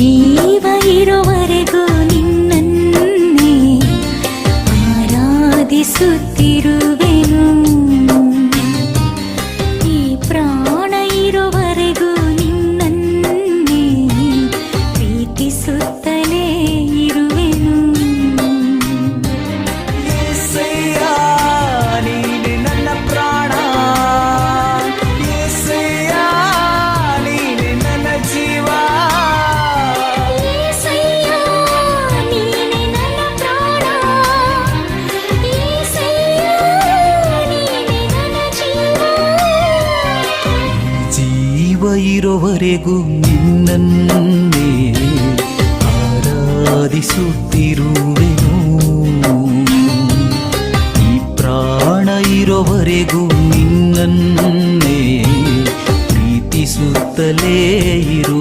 ಜೀವ ಇರುವವರೆಗೂ ನಿನ್ನನ್ನೇ ಆರಾಧಿಸುತ್ತಿರುವೆನು ಈ ಪ್ರಾಣ ಜೀವ ಇರುವವರೆಗೂ ನಿನ್ನನ್ನೇ ಆರಾಧಿಸುತ್ತಿರುವೆನು. ಈ ಪ್ರಾಣ ಇರೋವರೆಗೂ ನಿನ್ನನ್ನೇ ಪ್ರೀತಿಸುತ್ತಲೇ ಇರು.